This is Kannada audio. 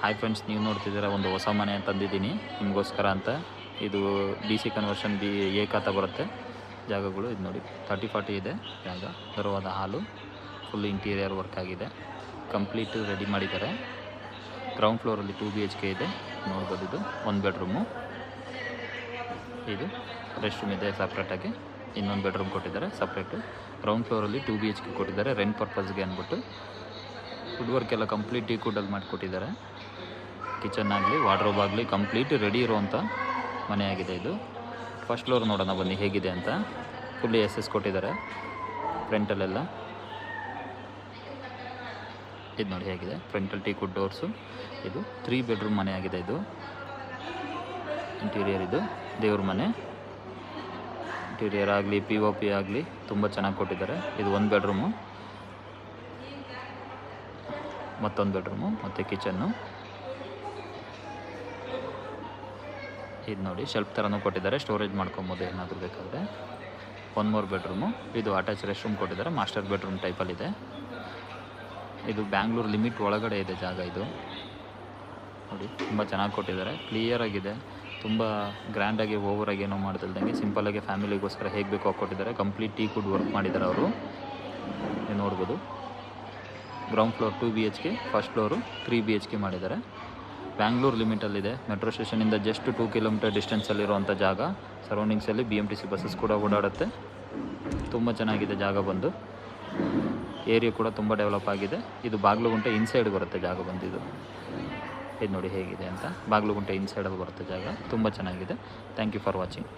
ಹಾಯ್ ಫ್ರೆಂಡ್ಸ್ ನೀವು ನೋಡ್ತಿದ್ದೀರಾ ಒಂದು ಹೊಸ ಮನೆ ತಂದಿದ್ದೀನಿ, ನಿಮಗೋಸ್ಕರ ಅಂತ. ಇದು ಡಿ ಸಿ ಕನ್ವರ್ಷನ್ ಬಿ ಏಕಾತ ಬರುತ್ತೆ. ಜಾಗಗಳು ಇದು ನೋಡಿ ತರ್ಟಿ ಫಾರ್ಟಿ ಇದೆ ಜಾಗ. ಬರುವಾದ ಹಾಲು ಫುಲ್ ಇಂಟೀರಿಯರ್ ವರ್ಕ್ ಆಗಿದೆ. ಕಂಪ್ಲೀಟ್ ರೆಡಿ ಮಾಡಿದ್ದಾರೆ. ಗ್ರೌಂಡ್ ಫ್ಲೋರಲ್ಲಿ ಟೂ ಬಿ ಎಚ್ ಕೆ ಇದೆ. ನೋಡ್ಬೋದು ಇದು ಒಂದು ಬೆಡ್ರೂಮು ಇದು ರೆಸ್ಟ್ ರೂಮ್ ಇದೆ ಸಪ್ರೇಟಾಗಿ ಇನ್ನೊಂದು ಬೆಡ್ರೂಮ್ ಕೊಟ್ಟಿದ್ದಾರೆ ಸಪ್ರೇಟು ಗ್ರೌಂಡ್ ಫ್ಲೋರಲ್ಲಿ ಟೂ ಬಿ ಎಚ್ ಕೆ ಕೊಟ್ಟಿದ್ದಾರೆ ರೆಂಟ್ ಪರ್ಪಸ್ಗೆ ಅಂದ್ಬಿಟ್ಟು. ಫುಡ್ ವರ್ಕ್ ಎಲ್ಲ ಕಂಪ್ಲೀಟ್ ಟೀ ಮಾಡಿ ಮಾಡಿಕೊಟ್ಟಿದ್ದಾರೆ. ಕಿಚನ್ ಆಗಲಿ ವಾರ್ಡ್ರೋಬ್ ಆಗಲಿ ಕಂಪ್ಲೀಟ್ ರೆಡಿ ಇರುವಂಥ ಮನೆಯಾಗಿದೆ ಇದು. ಫಸ್ಟ್ ಫ್ಲೋರ್ ನೋಡೋಣ ಬನ್ನಿ ಹೇಗಿದೆ ಅಂತ. ಫುಲ್ಲಿ ಎಸ್ ಎಸ್ ಕೊಟ್ಟಿದ್ದಾರೆ ಫ್ರಂಟಲ್ಲೆಲ್ಲ ಇದು ನೋಡಿ ಹೇಗಿದೆ ಫ್ರಂಟಲ್ ಟೀ ಕುಡ್ ಡೋರ್ಸು ಇದು. ತ್ರೀ ಬೆಡ್ರೂಮ್ ಮನೆ ಆಗಿದೆ ಇದು. ಇಂಟೀರಿಯರ್ ಇದು, ದೇವ್ರ ಮನೆ. ಇಂಟೀರಿಯರ್ ಆಗಲಿ ಪಿ ಓ ಪಿ ಆಗಲಿ ತುಂಬ ಚೆನ್ನಾಗಿ ಕೊಟ್ಟಿದ್ದಾರೆ. ಇದು ಒಂದು ಬೆಡ್ರೂಮು ಮತ್ತೊಂದು ಬೆಡ್ರೂಮು ಮತ್ತು ಕಿಚನ್ನು. ಇದು ನೋಡಿ ಶೆಲ್ಫ್ ಥರನೂ ಕೊಟ್ಟಿದ್ದಾರೆ. ಸ್ಟೋರೇಜ್ ಮಾಡ್ಕೊಬೋದು ಏನಾದರೂ ಬೇಕಾದರೆ. ಒನ್ ಮೋರ್ ಬೆಡ್ರೂಮು ಇದು ಅಟ್ಯಾಚ್ ರೆಸ್ಟ್ ಕೊಟ್ಟಿದ್ದಾರೆ. ಮಾಸ್ಟರ್ ಬೆಡ್ರೂಮ್ ಟೈಪಲ್ಲಿದೆ ಇದು. ಬ್ಯಾಂಗ್ಳೂರು ಲಿಮಿಟ್ ಒಳಗಡೆ ಇದೆ ಜಾಗ ಇದು. ನೋಡಿ, ತುಂಬ ಚೆನ್ನಾಗಿ ಕೊಟ್ಟಿದ್ದಾರೆ. ಕ್ಲಿಯರ್ ಆಗಿದೆ. ತುಂಬ ಗ್ರ್ಯಾಂಡಾಗಿ ಓವರಾಗಿ ಏನೋ ಮಾಡ್ತಿಲ್ದಂಗೆ ಸಿಂಪಲ್ಲಾಗಿ ಫ್ಯಾಮಿಲಿಗೋಸ್ಕರ ಹೇಗೆ ಬೇಕೋ ಕೊಟ್ಟಿದ್ದಾರೆ. ಕಂಪ್ಲೀಟ್ ಟೀ ಕುಡ್ ವರ್ಕ್ ಮಾಡಿದ್ದಾರೆ ಅವರು. ನೋಡ್ಬೋದು. Ground floor two B H K first floor three B H K ಮಾಡಿದ್ದಾರೆ. ಬ್ಯಾಂಗ್ಳೂರು ಲಿಮಿಟಲ್ಲಿದೆ ಮೆಟ್ರೋ ಸ್ಟೇಷನಿಂದ ಜಸ್ಟ್ ಟೂ ಕಿಲೋಮೀಟರ್ ಡಿಸ್ಟೆನ್ಸಲ್ಲಿರುವಂಥ ಜಾಗ. ಸರೌಂಡಿಂಗ್ಸಲ್ಲಿ B M T C buses ಕೂಡ ಓಡಾಡುತ್ತೆ. ತುಂಬ ಚೆನ್ನಾಗಿದೆ ಜಾಗ ಬಂದು. ಏರಿಯಾ ಕೂಡ ತುಂಬ ಡೆವಲಪ್ ಆಗಿದೆ. ಇದು ಬಾಗ್ಲುಗುಂಟೆ ಇನ್ಸೈಡ್ ಬರುತ್ತೆ ಜಾಗ ಬಂದಿದ್ದು. ಇದು ನೋಡಿ ಹೇಗಿದೆ ಅಂತ. ಬಾಗ್ಲುಗುಂಟೆ ಇನ್ಸೈಡಲ್ಲಿ ಬರುತ್ತೆ ಜಾಗ. ತುಂಬ ಚೆನ್ನಾಗಿದೆ. Thank you for watching